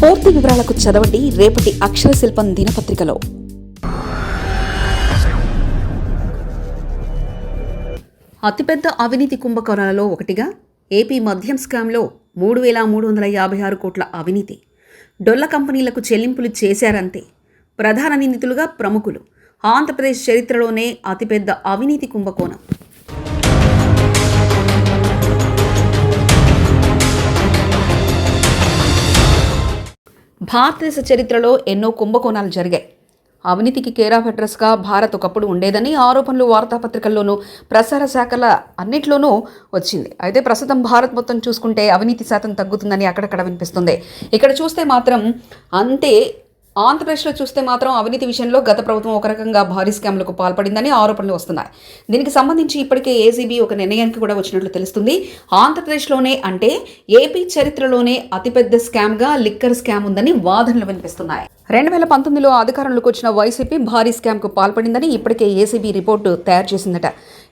పూర్తి వివరాలకు చదవండి రేపటి అక్షర శిల్పం దినపత్రికలో. అతిపెద్ద అవినీతి కుంభకోణాలలో ఒకటిగా ఏపీ మద్యం స్కామ్లో మూడు వేల మూడు వందల యాభై ఆరు కోట్ల అవినీతి. డొల్ల కంపెనీలకు చెల్లింపులు చేశారంతే. ప్రధాన నిందితులుగా ప్రముఖులు. ఆంధ్రప్రదేశ్ చరిత్రలోనే అతిపెద్ద అవినీతి కుంభకోణం. భారతదేశ చరిత్రలో ఎన్నో కుంభకోణాలు జరిగాయి. అవినీతికి కేరాఫ్ అడ్రస్గా భారత్ ఒకప్పుడు ఉండేదని ఆరోపణలు వార్తాపత్రికల్లోనూ ప్రసార శాఖల అన్నిట్లోనూ వచ్చింది. అయితే ప్రస్తుతం భారత్ మొత్తం చూసుకుంటే అవినీతి శాతం తగ్గుతుందని అక్కడక్కడ వినిపిస్తుంది. ఇక్కడ చూస్తే మాత్రం అంతే ఆంధ్రప్రదేశ్లో చూస్తే మాత్రం అవినీతి విషయంలో గత ప్రభుత్వం ఒక రకంగా భారీ స్కామ్లకు పాల్పడిందని ఆరోపణలు వస్తున్నాయి. దీనికి సంబంధించి ఇప్పటికే ఏసీబీ ఒక నిర్ణయానికి కూడా వచ్చినట్లు తెలుస్తుంది. ఆంధ్రప్రదేశ్లోనే అంటే ఏపీ చరిత్రలోనే అతిపెద్ద స్కామ్గా లిక్కర్ స్కామ్ ఉందని వాదనలు వినిపిస్తున్నాయి. రెండు వేల పంతొమ్మిదిలో అధికారంలోకి వచ్చిన వైసీపీ భారీ స్కామ్కు పాల్పడిందని ఇప్పటికే ఏసీబీ రిపోర్టు తయారు చేసిందట.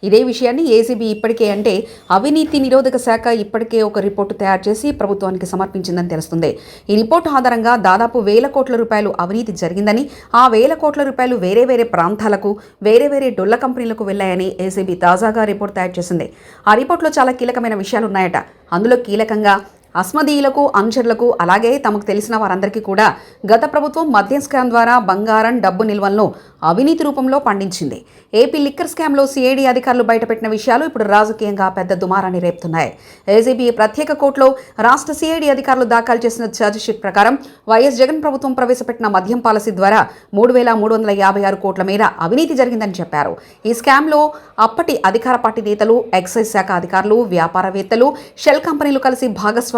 ఇదే విషయాన్ని ఏసీబీ ఇప్పటికే అంటే అవినీతి నిరోధక శాఖ ఇప్పటికే ఒక రిపోర్టు తయారు చేసి ప్రభుత్వానికి సమర్పించిందని తెలుస్తుంది. ఈ రిపోర్టు ఆధారంగా దాదాపు వేల కోట్ల రూపాయలు అవినీతి జరిగిందని ఆ వేల కోట్ల రూపాయలు వేరే వేరే ప్రాంతాలకు వేరే వేరే డొల్ల కంపెనీలకు వెళ్ళాయని ఏసీబీ తాజాగా రిపోర్ట్ తయారు చేసింది. ఆ రిపోర్ట్లో చాలా కీలకమైన విషయాలు ఉన్నాయట అందులో కీలకంగా అస్మదీయులకు అనుచరులకు అలాగే తమకు తెలిసిన వారందరికీ కూడా గత ప్రభుత్వం మద్యం స్కామ్ ద్వారా బంగారం డబ్బు నిల్వలను అవినీతి రూపంలో పండించింది. ఏపీ లిక్కర్ స్కామ్లో సిఐడి అధికారులు బయటపెట్టిన విషయాలు ఇప్పుడు రాజకీయంగా పెద్ద దుమారాన్ని రేపుతున్నాయి. ఏజీబీ ప్రత్యేక కోర్టులో రాష్ట్ర సిఐడి అధికారులు దాఖలు చేసిన ఛార్జిషీట్ ప్రకారం వైఎస్ జగన్ ప్రభుత్వం ప్రవేశపెట్టిన మద్యం పాలసీ ద్వారా మూడు వేల మూడు వందల యాభై ఆరు కోట్ల మేర అవినీతి జరిగిందని చెప్పారు. ఈ స్కామ్లో అప్పటి అధికార పార్టీ నేతలు ఎక్సైజ్ శాఖ అధికారులు వ్యాపారవేత్తలు షెల్ కంపెనీలు కలిసి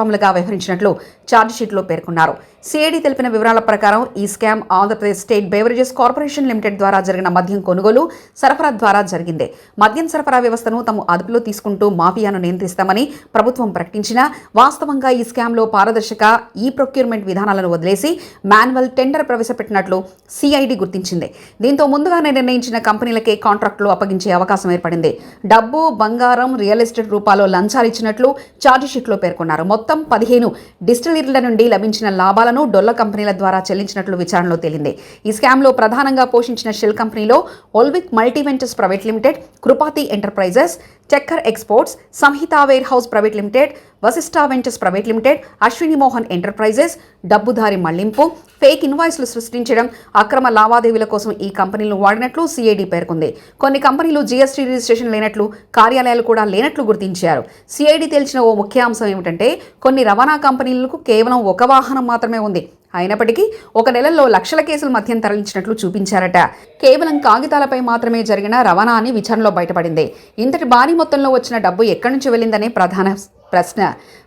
భాగస్వాములుగా వ్యవహరించినట్లు ఛార్జ్షీట్లో పేర్కొన్నారు. సిఐడి తెలిపిన వివరాల ప్రకారం ఈ scam Andhra Pradesh state beverages corporation limited ద్వారా జరిగిన మద్యం కొనుగోలు సరఫరా ద్వారా జరిగింది. మద్యం సరఫరా వ్యవస్థను తమ అదుపులో తీసుకుంటూ మాఫియాను నియంత్రిస్తామని ప్రభుత్వం ప్రకటించినా వాస్తవంగా ఈ స్కామ్లో పారదర్శక ఈ ప్రొక్యూర్మెంట్ విధానాలను వదిలేసి మాన్యువల్ టెండర్ ప్రవేశపెట్టినట్లు సిఐడి గుర్తించింది. దీంతో ముందుగానే నిర్ణయించిన కంపెనీలకే కాంట్రాక్టులు అప్పగించే అవకాశం ఏర్పడింది. డబ్బు బంగారం రియల్ ఎస్టేట్ రూపాల్లో లంచాలు ఇచ్చినట్లు ఛార్జిషీట్లో పేర్కొన్నారు. మొత్తం పదిహేను డిస్టిలరీల నుండి లభించిన లాభాలను డొల్ల కంపెనీల ద్వారా చెల్లించినట్లు విచారణలో తేలింది. ఈ స్కామ్లో ప్రధానంగా పోషించిన షెల్ కంపెనీలో Olvik multi ventures private limited Krupati enterprises Chakkar exports Samhita warehouse private limited Vasishta ventures private limited Ashwini Mohan enterprises డబ్బుదారి మళ్ళింపు ఫేక్ ఇన్వాయిస్లు సృష్టించడం అక్రమ లావాదేవీల కోసం ఈ కంపెనీలు వాడినట్లు సిఐడి పేర్కొంది. కొన్ని కంపెనీలు జీఎస్టీ రిజిస్ట్రేషన్ లేనట్లు కార్యాలయాలు కూడా లేనట్లు గుర్తించారు. సిఐడి తేల్చిన ఓ ముఖ్య అంశం ఏమిటంటే కొన్ని రవాణా కంపెనీలకు కేవలం ఒక వాహనం మాత్రమే ఉంది. అయినప్పటికీ ఒక నెలలో లక్షల కేసులు మధ్యం తరలించినట్లు చూపించారట. కేవలం కాగితాలపై మాత్రమే జరిగిన రవాణా అని విచారణలో బయటపడింది. ఇంతటి భారీ మొత్తంలో వచ్చిన డబ్బు ఎక్కడి నుంచి వెళ్ళిందనే ప్రధాన ప్రశ్న.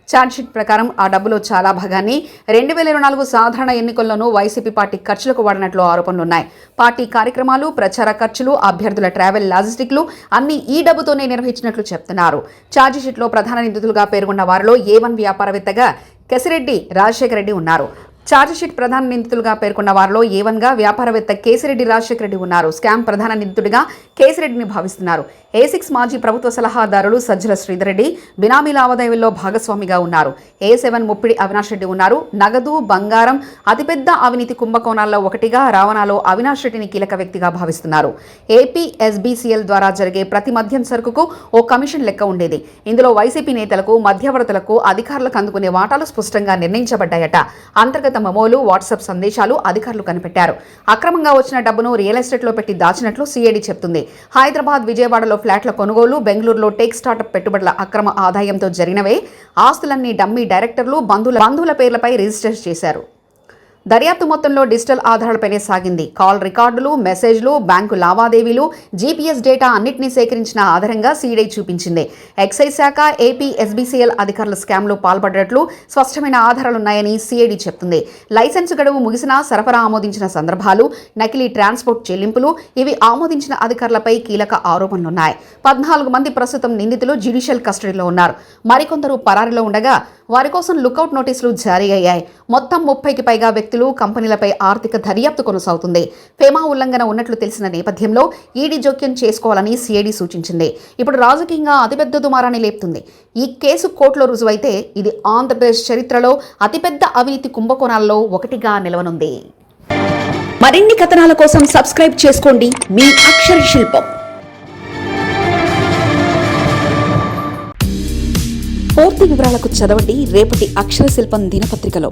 ఛార్జ్షీట్ ప్రకారం ఆ డబ్బులో చాలా భాగాన్ని రెండు వేల ఇరవై నాలుగు సాధారణ ఎన్నికల్లోనూ వైసీపీ పార్టీ ఖర్చులకు వాడినట్లు ఆరోపణలున్నాయి పార్టీ కార్యక్రమాలు ప్రచార ఖర్చులు అభ్యర్థుల ట్రావెల్ లాజిస్టిక్లు అన్ని ఈ డబ్బుతోనే నిర్వహించినట్లు చెప్తున్నారు. ఛార్జ్షీట్లో ప్రధాన నిందితులుగా పేర్కొన్న వారిలో ఏ వన్ వ్యాపారవేత్తగా కెసిరెడ్డి రాజశేఖర రెడ్డి ఉన్నారు. ఛార్జిషీట్ ప్రధాన నిందితులుగా పేర్కొన్న వారిలో ఏవన్గా వ్యాపారవేత్త కేసిరెడ్డి రాజశేఖర రెడ్డి ఉన్నారు. స్కామ్ ప్రధాన నిందితుడిగా కేసిరెడ్డిని భావిస్తున్నారు. ఏ సిక్స్ మాజీ ప్రభుత్వ సలహాదారులు సజ్జల శ్రీధర్ రెడ్డి బినామీ లావాదేవీల్లో భాగస్వామిగా ఉన్నారు. ఏ సెవెన్ ముప్పిడి అవినాష్ రెడ్డి ఉన్నారు. నగదు బంగారం అతిపెద్ద అవినీతి కుంభకోణాల్లో ఒకటిగా రావణాలో అవినాష్ రెడ్డిని కీలక వ్యక్తిగా భావిస్తున్నారు. ఏపీ ఎస్బీసీఎల్ ద్వారా జరిగే ప్రతి మద్యం సరుకుకు ఓ కమిషన్ లెక్క ఉండేది. ఇందులో వైసీపీ నేతలకు మధ్యవర్తులకు అధికారులకు అందుకునే వాటాలు స్పష్టంగా నిర్ణయించబడ్డాయట. అంతర్గత మెమోలు వాట్సాప్ సందేశాలు అధికారులు కనిపెట్టారు. అక్రమంగా వచ్చిన డబ్బును రియల్ ఎస్టేట్లో పెట్టి దాచినట్లు సిఐడి చెప్తుంది. హైదరాబాద్ విజయవాడలో ఫ్లాట్ల కొనుగోలు బెంగళూరులో టేక్ స్టార్టప్ పెట్టుబడుల అక్రమ ఆదాయంతో జరిగినవే. ఆస్తులన్నీ డమ్మీ డైరెక్టర్లు బంధువుల బంధువుల పేర్లపై రిజిస్టర్ చేశారు. దర్యాప్తు మొత్తంలో డిజిటల్ ఆధారాలపైనే సాగింది. కాల్ రికార్డులు మెసేజ్లు బ్యాంకు లావాదేవీలు జీపీఎస్ డేటా అన్నింటినీ సేకరించిన ఆధారంగా సీడై చూపించింది. ఎక్సైజ్ శాఖ ఏపీ ఎస్బీసీఎల్ అధికారుల స్కామ్లో పాల్పడినట్లు స్పష్టమైన ఆధారాలున్నాయని సిఐడి చెప్తుంది. లైసెన్స్ గడువు ముగిసినా సరఫరా ఆమోదించిన సందర్భాలు నకిలీ ట్రాన్స్పోర్ట్ చెల్లింపులు ఇవి ఆమోదించిన అధికారులపై కీలక ఆరోపణలున్నాయి. పద్నాలుగు మంది ప్రస్తుతం నిందితులు జ్యుడిషియల్ కస్టడీలో ఉన్నారు. మరికొందరు పరారీలో ఉండగా వారి కోసం లుకౌట్ నోటీసులు జారీ అయ్యాయి. మొత్తం ముప్పైకి పైగా వ్యక్తులు కంపెనీలపై ఆర్థిక దర్యాప్తు కొనసాగుతుంది. ఫేమా ఉల్లంఘన ఉన్నట్లు తెలిసిన నేపథ్యంలో ఈడీ జోక్యం చేసుకోవాలని సిఐడి సూచించింది. ఇప్పుడు రాజకీయంగా అతిపెద్ద దుమారాన్ని లేపుతుంది. ఈ కేసు కోర్టులో రుజువైతే ఇది ఆంధ్రప్రదేశ్ చరిత్రలో అతిపెద్ద అవినీతి కుంభకోణాల్లో ఒకటిగా నిలవనుంది. మరిన్ని కథనాల కోసం సబ్స్క్రైబ్ చేసుకోండి మీ అక్షర శిల్పం. పూర్తి వివరాలకు చదవండి రేపటి అక్షర శిల్పం దినపత్రికలో.